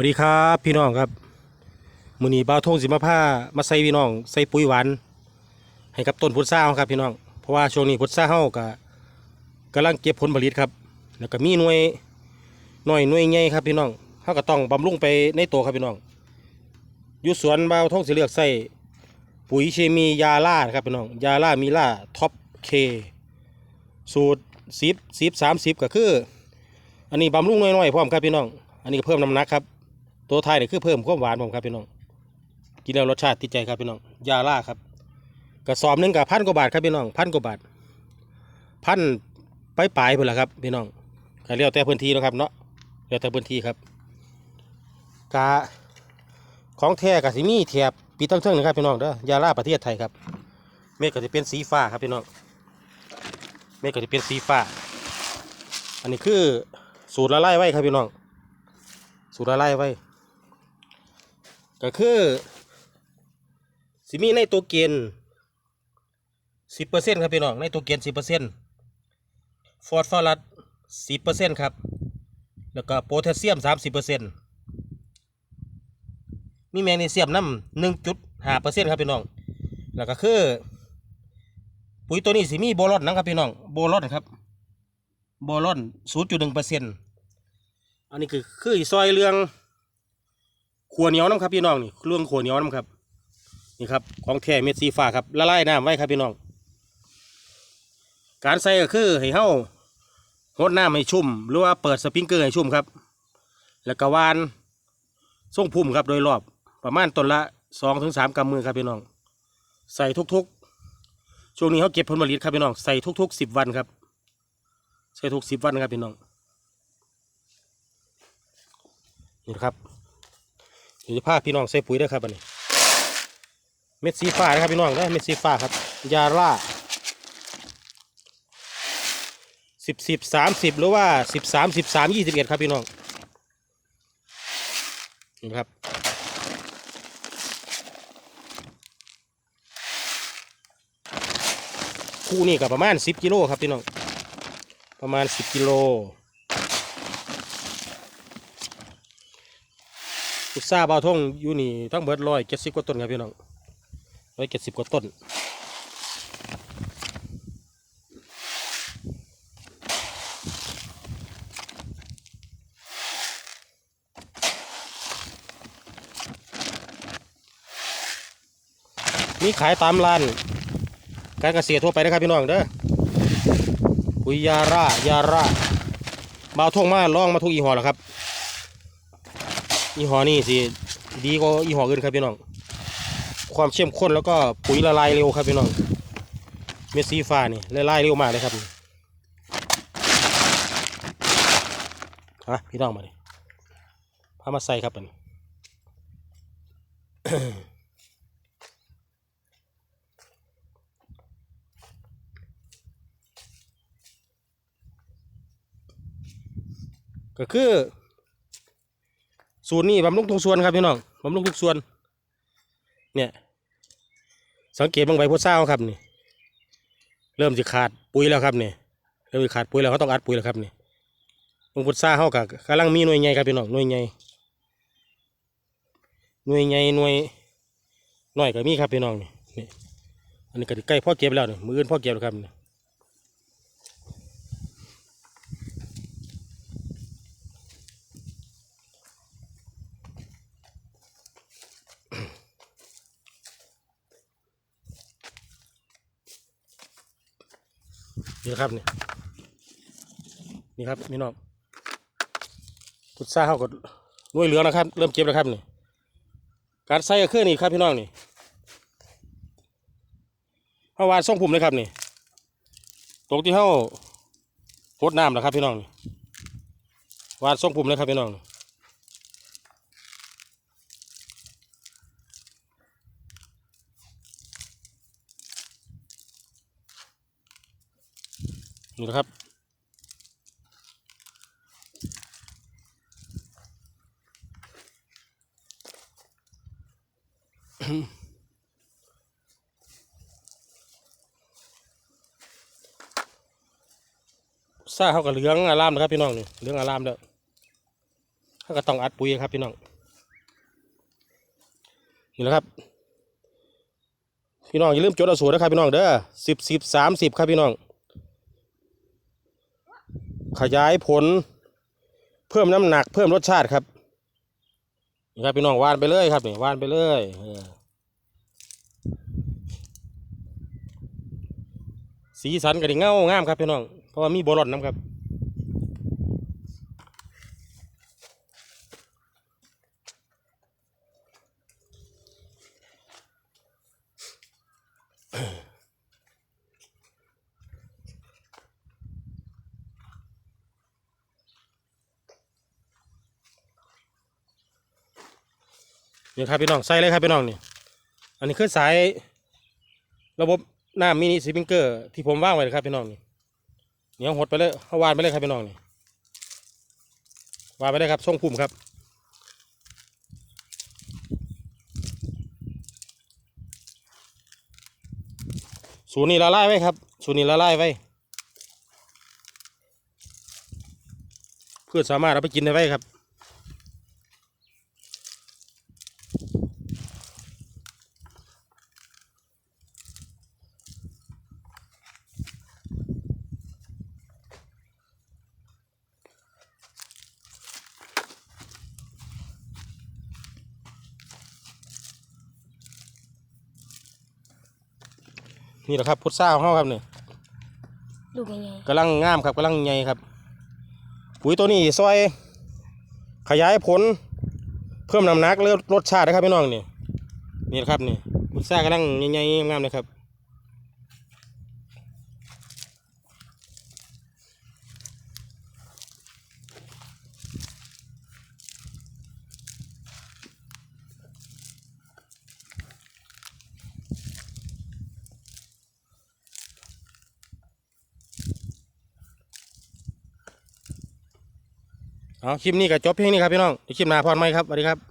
วัสดีครับพี่น้องครับมือนีบ่าวทงสิมาผ้ามาใส่พี่น้องใส่ปุ๋ยหวานให้กับต้นพุทราเราครับพี่น้องเพราะว่าช่วงนี้พุทราเฮาก็กำลังเก็บผลผลิตครับ แล้วก็มีหน่วยหน่อยหน่วยใหญ่ครับพี่น้องเฮาก็ต้องบำรุงไปในตัวครับพี่น้องอยู่สวนบ่าวทงสิเลือกใส่ปุ๋ยเคมียาล่าครับพี่น้องยาล่ามีล่าท็อปเคสูตรสิบสิบสามสิบก็คือ อันนี้บำรุงน้อยๆพร้อมครับพี่น้องอันนี้ก็เพิ่มน้ำหนักครับ ตัวไทยเนี่ยคือเพิ่มความหวานผมครับพี่น้อง กินแล้วรสชาติติดใจครับพี่น้อง ยาล่าครับกระสอบหนึ่งกับพันกว่าบาทครับพี่น้องพันกว่าบาทพันไปปลายเพื่อนละครับพี่น้องก็เรียกแต่พื้นที่นะครับเนาะเรียกแต่พื้นที่ครับกาของแท้กับสิมีแถบปีตั้งเทิงนะครับพี่น้องเด้อยาล่าประเทศไทยครับ เมฆก็จะเป็นสีฟ้าครับพี่น้องเมฆก็จะเป็นสีฟ้า อันนี้คือสูตรละลายไว้ครับพี่น้อง สูตรละลายไว้ ก็คือสิมีในตัวเกณฑ์สิบเปอร์เซ็นต์ครับพี่น้องในตัวเกณฑ์สิบเปอร์เซ็นต์ฟอสฟอรัสสิบเปอร์เซ็นต์ครับ แล้วก็โพแทสเซียมสามสิบเปอร์เซ็นต์มีแมกนีเซียมน้ำหนึ่งจุดห้าเปอร์เซ็นต์ครับพี่น้อง แล้วก็คือ ปุ๋ยตัวนี้สิมีโบรอนนะครับพี่น้องโบรอนครับโบอลอนศูนย์จุดหนึ่งเปอร์เซ็นต์อันนี้คือคือซอยเรื่อง ขัวเหนียวน้ำครับพี่น้องนี่เรื่องขัวเหนียวน้ำครับ นี่ครับของแท้เม็ดสีฟ้าครับละลายน้ำไว้ครับพี่น้อง การใส่ก็คือให้เฮาหดน้ำให้ชุ่ม หรือว่าเปิดสปริงเกอร์ให้ชุ่มครับ แล้วก็วานส่งพุ่มครับโดยรอบประมาณต้นละสองถึงสามกำมือครับพี่น้อง ใส่ทุกๆ ช่วงนี้เขาเก็บผลผลิตครับพี่น้อง ใส่ทุกๆสิบวันครับใช้ทุกสิบวันนะครับพี่น้องนี่ครับ ดี๋ยวจะพาพี่น้องใส่ปุ๋ยด้วยครับอันนี้ เม็ดสีฟ้านะครับพี่น้องนะเม็ดสีฟ้าครับ ยาล่าสิบสิบสามสิบหรือว่าสิบสามสิบสามยี่สิบเอ็ดครับพี่น้องนี่ครับคู่นี่ก็ประมาณสิบกิโลครับพี่น้องประมาณสิบกิโล พุทราบาวทงอยู่นี่ทั้งเบิดร้อยเจ็ดสิบกว่าต้นครับพี่น้องร้อยเจ็ดสิบกว่าต้นมีขายตามร้าน การเกษตรทั่วไปนะครับพี่น้องเด้อปุ๋ยยาร่ายาร่าบาวทงมาลองมาทุกยี่ห้อแล้วครับ ยี่ห้อนี้สิดีกว่ายี่ห้ออื่นครับพี่น้อง ความเข้มข้นแล้วก็ปุ๋ยละลายเร็วครับพี่น้อง เม็ดสีฟ้านี่ละลายเร็วมากเลยครับฮะพี่น้องมาดิพามาใส่ครับอันนี้ก็คือ สูตรนี้บำรุงทุกส่วนครับพี่น้องบำรุงทุกส่วน เนี่ย สังเกตบางใบพุทราครับนี่ เริ่มจะขาดปุ๋ยแล้วครับนี่เริ่มจะขาดปุ๋ยแล้วเขาต้องอัดปุ๋ยแล้วครับนี่บางพุทราเขากับกำลังมีหน่วยใหญ่ครับพี่น้องหน่วยใหญ่หน่วยใหญ่หน่วยหน้อยก็มีครับพี่น้องนี่นี่อันนี้ก็ใกล้พ่อเก็บแล้วนี่มืออื่นพ่อเก็บแล้วครับนี่ นี่ครับนี่นี่ครับพี่น้องพุทราเขาก็หน่วยเหลืองนะครับ เริ่มเก็บแล้วครับนี่การใส่ก็คือนี่ครับพี่น้องนี่เฮาวานส่งพุ่มเลยครับนี่ตรงที่เฮาพดน้ำนะครับพี่น้องนี่วานส่งพุ่มเลยครับพี่น้องนี่ นี่นะครับ ซ่าเขากับเหลืองอารามนะครับพี่น้องนี่เหลืองอารามเด้อเขาก็ต้องอัดปุ๋ยครับพี่น้องนี่แหละครับ พี่น้องอย่าลืมจดเอาสูตรนะครับพี่น้องเด้อสิบสิบสามสิบครับพี่น้อง ขยายผล เพิ่มน้ำหนัก เพิ่มรสชาติครับนี่ครับพี่น้องวานไปเลยครับนี่วานไปเลยสีสันก็ไดีเงางามครับพี่น้องเพราะว่ามีบอลลอนน้ำครับ นี่ครับพี่น้องใส่เลยครับพี่น้องนี่ อันนี้คือสายระบบน้ำมินิสปริงเกอร์ที่ผมว่างไว้เลยครับพี่น้องนี่เหนียวหดไปเลยเขาวานไปเลยครับพี่น้องนี่วานไปเลยครับทรงพุ่มครับสูนี้ละลายไว้ครับสูนี้ละลายไว้เพื่อสามารถเอาไปกินได้ไว้ครับ นี่แหละครับพุทราของเขาครับเนี่ยลูกยังไงกำลังงามครับกำลังใหญ่ครับ ปุ๋ยตัวนี้ซอย ขยายผล เพิ่มน้ำหนักเลือรสชาตินะครับพี่น้องนี่นี่แหละครับนี่พุทรากำลังใหญ่ๆงามๆเลยครับ เอาคลิปนี้ก็จบเพียงนี้ครับพี่น้องคลิปหน้าพรไหมครับสวัสดีครับ